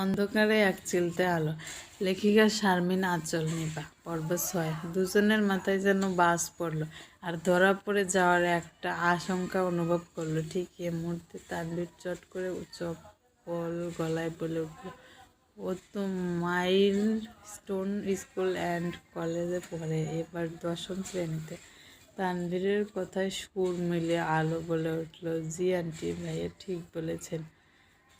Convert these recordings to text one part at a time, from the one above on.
অন্ধকারে এক চিলতে আলো। লেখিকা শারমিন, আঁচল নিপা পর্ব ছয়। দুজনের মাথায় যেন বাস পড়ল, আর ধরা পড়ে যাওয়ার একটা আশঙ্কা অনুভব করল। ঠিক এ মুহূর্তে তানবীর চট করে চপল গলায় বলে উঠল, ও তো মাইল স্টোন স্কুল অ্যান্ড কলেজে পড়ে, এবার দশম শ্রেণীতে। তানভীরের কথায় সুর মিলে আলো বলে উঠল, জি আন্টি ভাইয়া, ঠিক বলেছেন।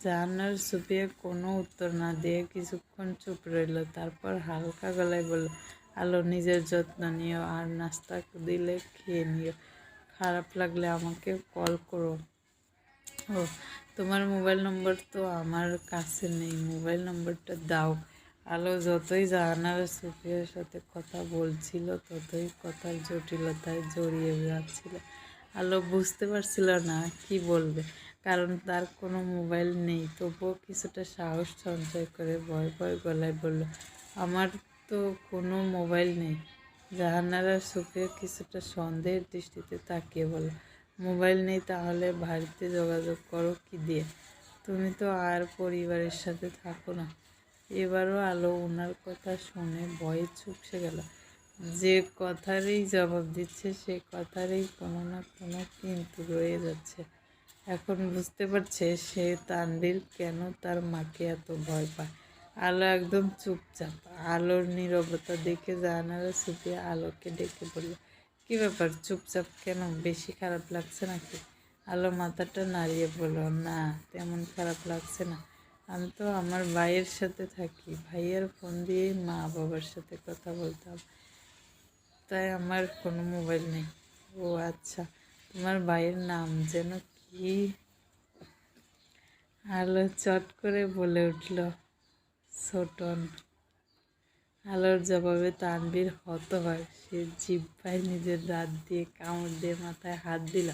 জাহানার সুপিয়া কোনো উত্তর না দিয়ে কিছুক্ষণ চুপ রইল। তারপর হালকা গলায় বলল, আলো, নিজের যত্ন নিও আর নাস্তা দিলে খেয়ে নিও। খারাপ লাগলে আমাকে কল করো। ও, তোমার মোবাইল নম্বর তো আমার কাছে নেই। মোবাইল নম্বরটা দাও। আলো, যতই জাহানার সুফিয়ার সাথে কথা বলছিল, ততই কথার জটিলতায় জড়িয়ে যাচ্ছিল। আলো, বুঝতে পারছিল না, কি বলবে? কারণ তার কোনো মোবাইল নেই। তবুও কিছুটা সাহস সঞ্চয় করে ভয় ভয় গলায় বলল, আমার তো কোনো মোবাইল নেই। জাহানারা সুফিয়া কিছুটা সন্দেহের দৃষ্টিতে তাকিয়ে বলল, মোবাইল নেই তাহলে বাড়িতে যোগাযোগ করো কি দিয়ে? তুমি তো আর পরিবারের সাথে থাকো না। এবারও আলো ওনার কথা শুনে ভয়ে চুপসে গেল। যে কথারই জবাব দিচ্ছে, সে কথারই কোনো না কোনো কিন্তু রয়ে যাচ্ছে। এখন বুঝতে পারছে সে তানবীর কেন তার মাকে এত ভয় পায়। আলো একদম চুপচাপ, আলোর নীরবতা দেখে জানারা সুপিয়া আলোকে ডেকে বলল, কি ব্যাপার, চুপচাপ কেন? বেশি খারাপ লাগছে নাকি? আলো মাথাটা নাড়িয়ে বলল, না, তেমন খারাপ লাগছে না। আমি তো আমার ভাইয়ের সাথে থাকি। ভাইয়ের ফোন দিয়েই মা বাবার সাথে কথা বলতাম। তাই আমার কোনো মোবাইল নেই। ও আচ্ছা তোমার ভাইয়ের নাম যেন কি আলো চট করে বলে উঠল, ছোটন, আলোর জবাবে তানবীর হত হয় সে জিব্বায় নিজের দাঁত দিয়ে কামড় দিয়ে মাথায় হাত দিল।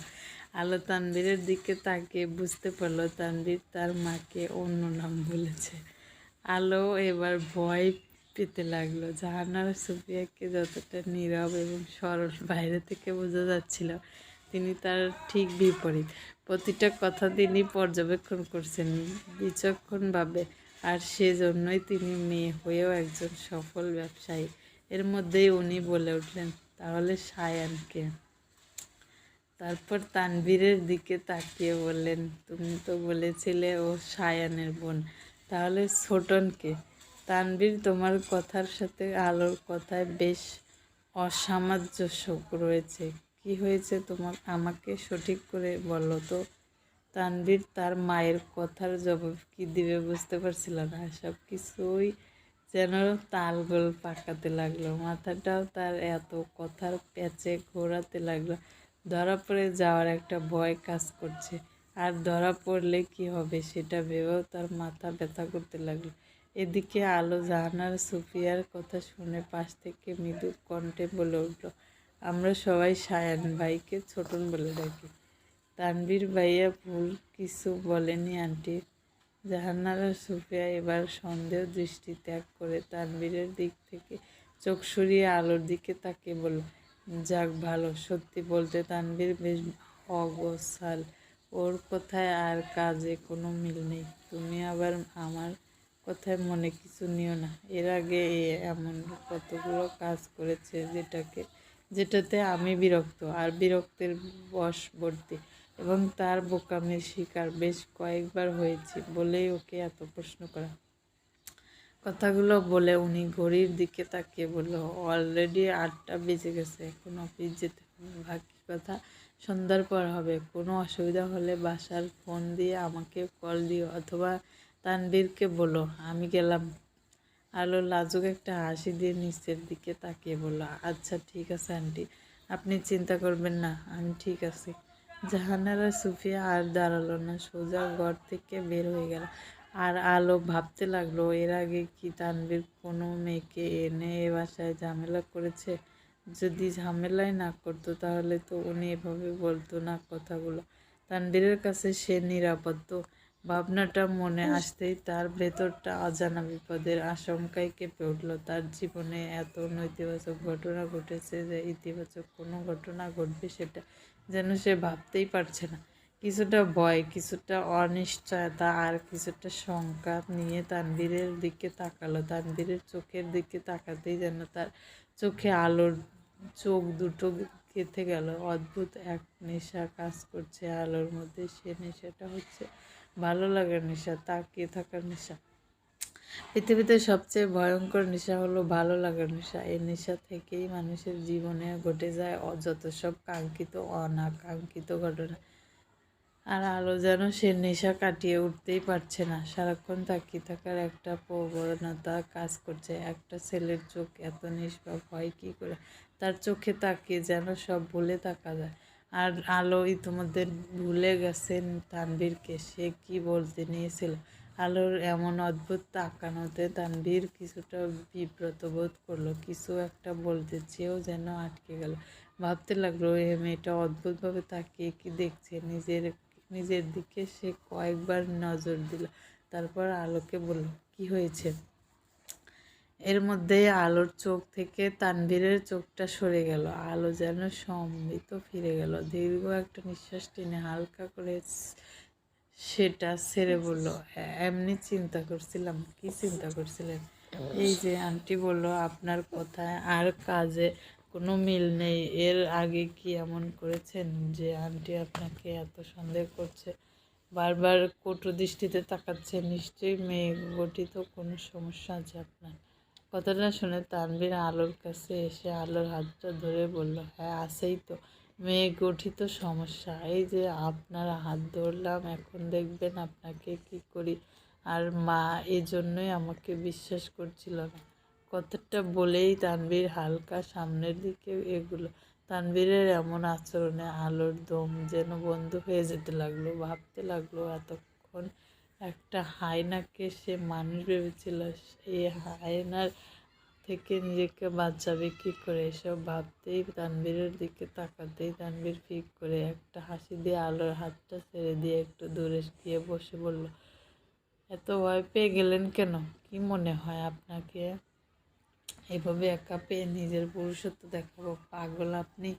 আলো তানবীরের দিকে তাকিয়ে বুঝতে পারল তানবীর তার মাকে অন্য নাম বলেছে। আলো এবার ভয় পেতে লাগল। জাহানার সুফিয়াকে যতটা নীরব এবং সরল বাইরে থেকে বোঝা যাচ্ছিল, তিনি তার ঠিক বিপরীত। প্রতিটা কথা তিনি পর্যবেক্ষণ করছেন বিচক্ষণভাবে। আর সেজন্যই তিনি মেয়ে হয়েও একজন সফল ব্যবসায়ী। এর মধ্যেই উনি বলে উঠলেন, তাহলে সায়ানকে। তারপর তানবীরের দিকে তাকিয়ে বললেন, তুমি তো বলেছিলে ও সায়ানের বোন, তাহলে ছোটনকে? তানবীর তোমার কথার সাথে আলোর কথায় বেশ অসামঞ্জস্য রয়েছে। কি হয়েছে তোমার? আমাকে সঠিক করে বলো তো। তানবীর তার মায়ের কথার জবাব কি দিবে বুঝতে পারছিল না। সব কিছুই যেন তালগোল পাকাতে লাগল। মাথাটাও তার এত কথার প্যাচে ঘোরাতে লাগল। ধরা পড়ে যাওয়ার একটা ভয় কাজ করছে। আর ধরা পড়লে কি হবে সেটা ভেবেও তার মাথা ব্যথা করতে লাগল। এদিকে আলো জাহানার সুফিয়ার কথা শুনে পাশ থেকে মৃদু কণ্ঠে বলে উঠল আমরা সবাই সায়ান ভাইকে ছোটন বলে ডাকি। তানবীর ভাইয়া ভুল কিছু বলেনি, আন্টি। জাহানারা সুফিয়া এবার সন্দেহ দৃষ্টি ত্যাগ করে তানবীরের দিক থেকে চোখ সরিয়ে আলোর দিকে তাকে বলল, যাক, ভালো। সত্যি বলতে তানবীর বেশ অগোছাল। ওর কথায় আর কাজে কোনো মিল নেই। তুমি আবার আমার কথায় মনে কিছু নিও না। এর আগে এমন কতগুলো কাজ করেছে যেটাকে যেটাতে আমি বিরক্ত আর বিরক্তের বশবর্তী এবং তার বোকামির শিকার বেশ কয়েকবার হয়েছি বলেই ওকে এত প্রশ্ন করা। কথাগুলো বলে উনি ঘড়ির দিকে তাকিয়ে বলল, অলরেডি আটটা বেজে গেছে, এখন অফিস যেতে হবে। বাকি কথা সন্ধ্যার পর হবে। কোনো অসুবিধা হলে বাসার ফোন দিয়ে আমাকে কল দিও অথবা তানবীরকে বলো। আমি গেলাম। আলো লাজুক একটা হাসি দিয়ে নিচের দিকে তাকিয়ে বলল আচ্ছা ঠিক আছে, আন্টি। আপনি চিন্তা করবেন না, আমি ঠিক আছি। জাহানারা সুফিয়া আর দাঁড়াল না, সোজা ঘর থেকে বের হয়ে গেল। আর আলো ভাবতে লাগল, এর আগে কি তানবীর কোনো মেয়েকে এনে এ বাসায় ঝামেলা করেছে? যদি ঝামেলাই না করতো, তাহলে তো উনি এভাবে বলতো না কথাগুলো। তানবীরের কাছে সে নিরাপদ। তো ভাবনাটা মনে আসতেই তার ভেতরটা অজানা বিপদের আশঙ্কায় কেঁপে উঠল। তার জীবনে এত নৈতিবাচক ঘটনা ঘটেছে যে ইতিবাচক কোনো ঘটনা ঘটবে সেটা যেন সে ভাবতেই পারছে না। কিছুটা ভয়, কিছুটা অনিশ্চয়তা আর কিছুটা শঙ্কা নিয়ে তানবীরের দিকে তাকালো। তানবীরের চোখের দিকে তাকাতেই যেন তার চোখে আলোর চোখ দুটো কেঁথে গেল। অদ্ভুত এক নেশা কাজ করছে আলোর মধ্যে। সে নেশাটা হচ্ছে ভালো লাগার নেশা, তাকিয়ে থাকার নেশা। পৃথিবীতে সবচেয়ে ভয়ঙ্কর নেশা হলো ভালো লাগার নেশা। এই নেশা থেকেই মানুষের জীবনে ঘটে যায় অ- যত সব কাঙ্ক্ষিত, অনাকাঙ্ক্ষিত ঘটনা। আর আলো যেন সে নেশা কাটিয়ে উঠতেই পারছে না। সারাক্ষণ তাকিয়ে থাকার একটা প্রবণতা কাজ করছে। একটা ছেলের চোখ এত নিষ্পাপ হয় কী করে? তার চোখে তাকিয়ে যেন সব ভুলে তাকা যায়। আর আলো ইতিমধ্যে ভুলে গেছেন তানবীরকে সে কি বলতে নিয়েছিল? আলোর এমন অদ্ভুত তাকানোতে তানবীর কিছুটা বিব্রত বোধ করল, কিছু একটা বলতে চেয়েও যেন আটকে গেল। ভাবতে লাগল, এ মেয়েটা অদ্ভুতভাবে তাকিয়ে কি দেখছে? নিজের নিজের দিকে সে কয়েকবার নজর দিল, তারপর আলোকে বলল, কি হয়েছে? এর মধ্যে আলোর চোখ থেকে তানভীরের চোখটা সরে গেল। আলো যেন সম্মিত ফিরে গেল। দীর্ঘ একটা নিঃশ্বাস টেনে হালকা করে সেটা ছেড়ে বলল "এ- এমনি চিন্তা করছিলাম, কি চিন্তা করছিলেন? এই যে আন্টি বলল, আপনার কথায় আর কাজে কোনো মিল নেই। এর আগে কি এমন করেছেন যে আন্টি আপনাকে এত সন্দেহ করছে? বারবার কটু দৃষ্টিতে তাকাচ্ছে। নিশ্চয়ই মেয়ে গঠিত কোনো সমস্যা আছে আপনার। কথাটা শুনে তানভীর আলোর কাছে এসে আলোর হাতটা ধরে বলল হ্যাঁ আছেই তো। মেয়ে, গঠিত সমস্যা। এই যে আপনার হাত ধরলাম, এখন দেখবেন আপনাকে কি করি। আর মা এই জন্যই আমাকে বিশ্বাস করছিল না। কথাটা বলেই তানভীর হালকা সামনের দিকে এগুলো। তানভীরের এমন আচরণে আলোর দম যেন বন্ধ হয়ে যেতে লাগল, ভাবতে লাগল এতক্ষণ একটা হায়নাকে সে মানুষ ভেবেছিল সেই হায়নার থেকে নিজেকে বাঁচাবে কী করে? এসব ভাবতেই তানভীরের দিকে তাকাতেই তানভীর ফিক করে একটা হাসি দিয়ে আলোর হাতটা ছেড়ে দিয়ে একটু দূরে গিয়ে বসে বলল, এত ভয় পেয়ে গেলেন কেন? কি মনে হয় আপনাকে? এভাবে একা পেয়ে নিজের পুরুষত্ব দেখাবো। পাগল আপনি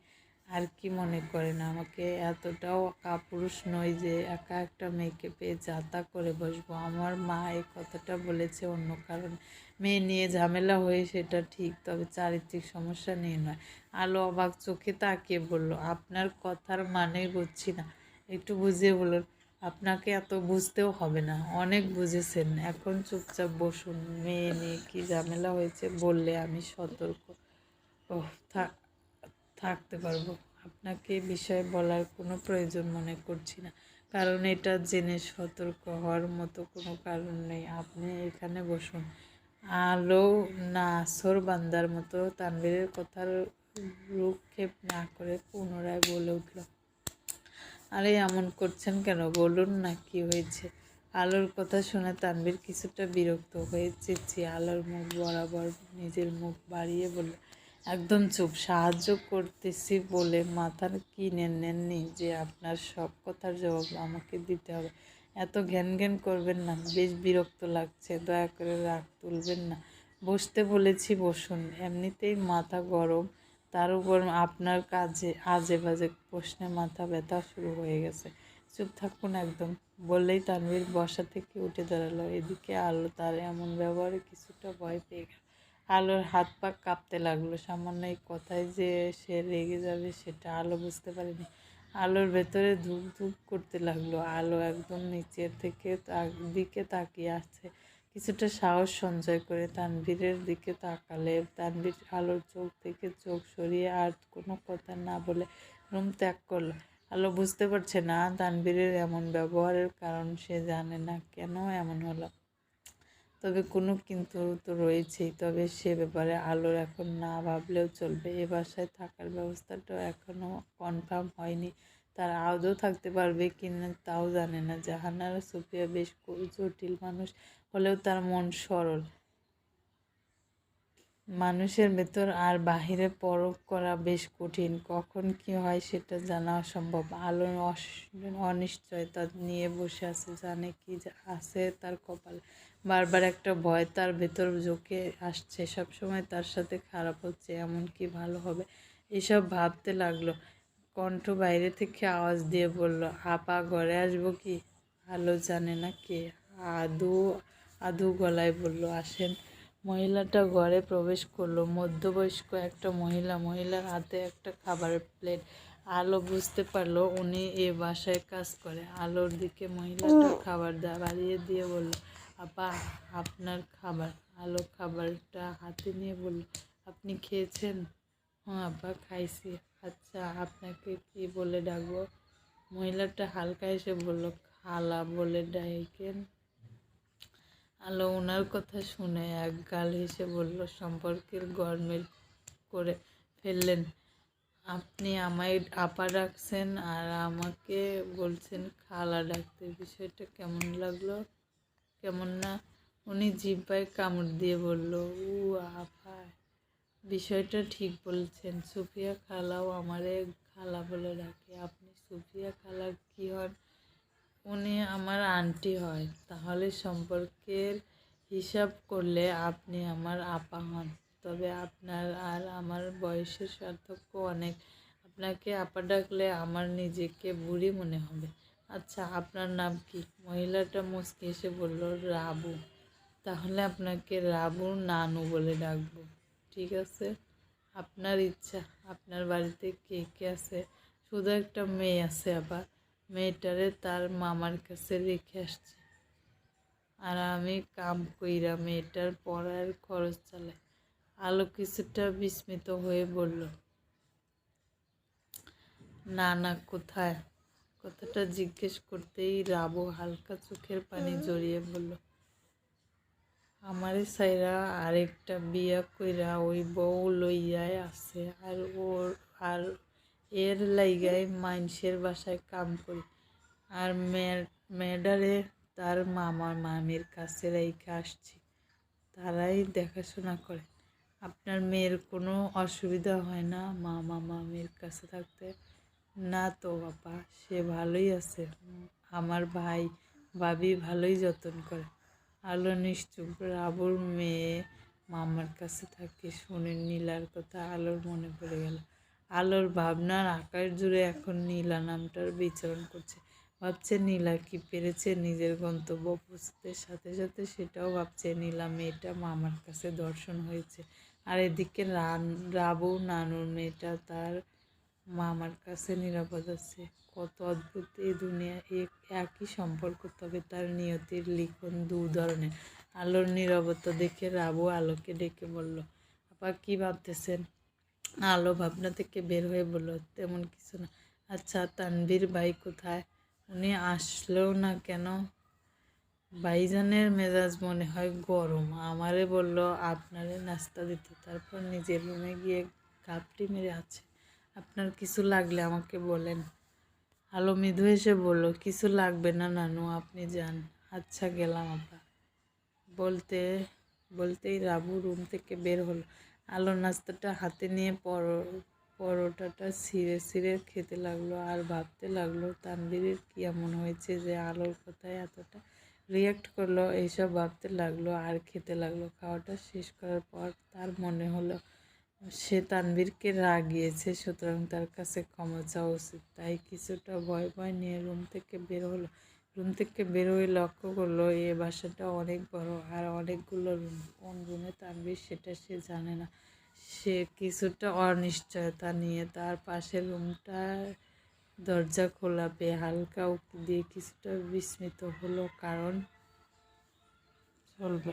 আর কি মনে করেন? আমাকে এতটাও কাপুরুষ নয় যে একা একটা মেয়েকে পেয়ে যাতা করে বসবো। আমার মা এই কথাটা বলেছে, অন্য কারণ মেয়ে নিয়ে ঝামেলা হয়ে সেটা ঠিক, তবে চারিত্রিক সমস্যা নিয়ে নয়। আলো অবাক চোখে তাকিয়ে বলল, আপনার কথার মানেই বুঝছি না। একটু বুঝিয়ে বলুন, আপনাকে এত বুঝতেও হবে না। অনেক বুঝেছেন। এখন চুপচাপ বসুন। মেয়ে নিয়ে কি ঝামেলা হয়েছে বললে আমি সতর্ক। ও থাকতে পারব। আপনাকে বিষয়ে বলার কোনো প্রয়োজন মনে করছি না। কারণ এটা জেনে সতর্ক হওয়ার মতো কোনো কারণ নেই। আপনি এখানে বসুন। আলো না নাসর বান্দার মতো তানবীরের কথার রূপক্ষেপ না করে পুনরায় বলে উঠল, আরে, এমন করছেন কেন? বলুন না কি হয়েছে? আলোর কথা শুনে তানবীর কিছুটা বিরক্ত হয়ে চেয়েছি আলোর মুখ বরাবর নিজের মুখ বাড়িয়ে বলল একদম চুপ। সাহায্য করতেছি বলে মাথার কি নেন নেননি যে আপনার সব কথার জবাব আমাকে দিতে হবে। এত ঘ্যান ঘ্যান করবেন না, বেশ বিরক্ত লাগছে। দয়া করে রাগ তুলবেন না। বসতে বলেছি, বসুন। এমনিতেই মাথা গরম। তার উপর আপনার কাজে আজে বাজে প্রশ্নে মাথা ব্যথা শুরু হয়ে গেছে। চুপ থাকুন একদম। বললেই তানভীর বসা থেকে উঠে দাঁড়াল। এদিকে আলো তার এমন ব্যবহারে কিছুটা ভয় পেয়ে গেল। আলোর হাত পা কাঁপতে লাগল। সামান্য এই কথায় যে সে রেগে যাবে সেটা আলো বুঝতে পারেনি। আলোর ভেতরে ধুপ ধুপ করতে লাগল। আলো একদম নিচের থেকে দিকে তাকিয়ে আছে। কিছুটা সাহস সঞ্চয় করে তানভীরের দিকে তাকালে তানভীর আলোর চোখ থেকে চোখ সরিয়ে আর কোনো কথা না বলে রুম ত্যাগ করল। আলো বুঝতে পারছে না তানভীরের এমন ব্যবহারের কারণ সে জানে না কেন এমন হলো। তবে কোনো কিন্তু তো রয়েছেই। তবে সে ব্যাপারে আলোর এখন না ভাবলেও চলবে। এ বাসায় থাকার ব্যবস্থাটাও এখনও কনফার্ম হয়নি। তার আদৌ থাকতে পারবে কি না তাও জানে না। জাহানারা সুফিয়া বেশ জটিল মানুষ। হলেও তার মন সরল। মানুষের ভেতর আর বাহিরে পরখ করা বেশ কঠিন। কখন কি হয় সেটা জানা অসম্ভব। অস- অনিশ্চয়তা নিয়ে বসে আছে, জানে কি আছে তার কপাল। বারবার একটা ভয় তার ভেতর ঝোঁকে আসছে। সবসময় তার সাথে খারাপ হচ্ছে, এমন কি ভালো হবে? এসব ভাবতে লাগল। কণ্ঠ বাইরে থেকে আওয়াজ দিয়ে বলল, আপা, ঘরে আসব কি? আলো জানে না কে। আদু আদু গলায় বলল, আসেন। মহিলাটা ঘরে প্রবেশ করল। মধ্যবয়স্ক একটা মহিলা, মহিলার হাতে একটা খাবারের প্লেট। আলো বুঝতে পারল উনি এ বাসায় কাজ করে। আলোর দিকে মহিলাটা খাবার বাড়িয়ে দিয়ে বলল, আপা, আপনার খাবার। আলো খাবারটা হাতে নিয়ে বলল, আপনি খেয়েছেন? হ্যাঁ আপা, খাইছি। আচ্ছা আপনাকে কি বলে ডাকবো? মহিলাটা হালকা এসে বলল, খালা বলে ডাকেন। আলো ওনার কথা শুনে এক গাল হেসে বলল, সম্পর্কের গরমিল করে ফেললেন। আপনি আমায় আপা ডাকছেন আর আমাকে বলছেন, খালা ডাকতে। বিষয়টা কেমন লাগল? কেমন না? উনি জিব্বায় কামড় দিয়ে বলল, উ আপা, বিষয়টা ঠিক বলছেন। সুফিয়া খালাও আমারে খালা বলে ডাকে। আপনি সুফিয়া খালা কি হন? উনি আমার আন্টি হয়, তাহলে সম্পর্কের হিসাব করলে আপনি আমার আপা হন। তবে আপনার আর আমার বয়সের সার্থক্য অনেক। আপনাকে আপা ডাকলে আমার নিজেকে বুড়ি মনে হবে। আচ্ছা আপনার নাম কি? মহিলাটা মুচকে এসে বলল, রাবু। তাহলে আপনাকে রাবু নানু বলে ডাকবো। ঠিক আছে? আপনার ইচ্ছা। আপনার বাড়িতে কে কে আছে? শুধু একটা মেয়ে আছে আবার মেয়েটারে তার মামার কাছে রেখে আসছে। আর আমি কাম কইরা মেয়েটার পড়ার খরচ চালাই। আলো কিছুটা বিস্মিত হয়ে বলল না না কোথায়? কথাটা জিজ্ঞেস করতেই রাবু হালকা চোখের পানি জড়িয়ে বলল, আমারে সাইরা আরেকটা বিয়া কইরা ওই বউ লইয়াই আছে আর ওর, আর এর লাইগাই মাইনসের বাসায় কাম করি। আর মেয়েডারে তার মামা মামির কাছে রেখে আসছি। তারাই দেখাশোনা করে। আপনার মেয়ের কোনো অসুবিধা হয় না মামা মামির কাছে থাকতে? না তো বাবা, সে ভালোই আছে। আমার ভাই, ভাবি ভালোই যত্ন করে। আলো নিশ্চুপ রাবুর মেয়ে মামার কাছে থাকে শুনে নীলার কথা আলোর মনে পড়ে গেল। আলোর ভাবনার আকাশ জুড়ে এখন নীলা নামটার বিচরণ করছে। ভাবছে নীলা কি পেরেছে নিজের গন্তব্য পৌঁছতে সাথে সাথে সেটাও ভাবছে নীলা মেয়েটা মামার কাছে দর্শন হয়েছে। আর এদিকে রাবু, নানুর মেয়েটা তার মামার কাছে নিরাপদ আছে। কত অদ্ভুত এই দুনিয়া এক একই সম্পর্ক, তবে তার নিয়তির লিখন দু ধরনের। আলোর নীরবতা দেখে রাবু আলোকে ডেকে বলল, আপা কি ভাবতেছেন? আলো ভাবনা থেকে বের হয়ে বলল, তেমন কিছু না। আচ্ছা তানভীর ভাই কোথায়? উনি আসলেও না কেন? ভাইজানের মেজাজ মনে হয় গরম। আমারে বলল, আপনারে নাস্তা দিতে। তারপর নিজের রুমে গিয়ে কাপটি মেরে আছে। আপনার কিছু লাগলে আমাকে বলেন। আলো মৃদু এসে বলল, কিছু লাগবে না নানু, আপনি যান। আচ্ছা গেলাম আপা। বলতে, বলতেই রাবু রুম থেকে বের হলো। আলো নাস্তাটা হাতে নিয়ে পর, পরোটাটা ছিঁড়ে ছিঁড়ে খেতে লাগল আর ভাবতে লাগল তানবীরের কি এমন হয়েছে যে আলোর কথায় এতটা রিয়াক্ট করল, এইসব ভাবতে লাগল আর খেতে লাগল। খাওয়াটা শেষ করার পর তার মনে হলো সে তানবীরকে রাগিয়েছে, সুতরাং তার কাছে ক্ষমা চাওয়া উচিত। তাই কিছুটা ভয় ভয় নিয়ে রুম থেকে বের হলো। রুম থেকে বেরোয় লক্ষ্য করল এ বাসাটা অনেক বড় আর অনেকগুলো রুম। কোন রুমে থাকবে সেটা সে জানে না। সে কিছুটা অনিশ্চয়তা নিয়ে তার পাশের রুমটার দরজা খোলা পেয়ে হালকা উক্তি দিয়ে কিছুটা বিস্মিত হলো, কারণ চলবে।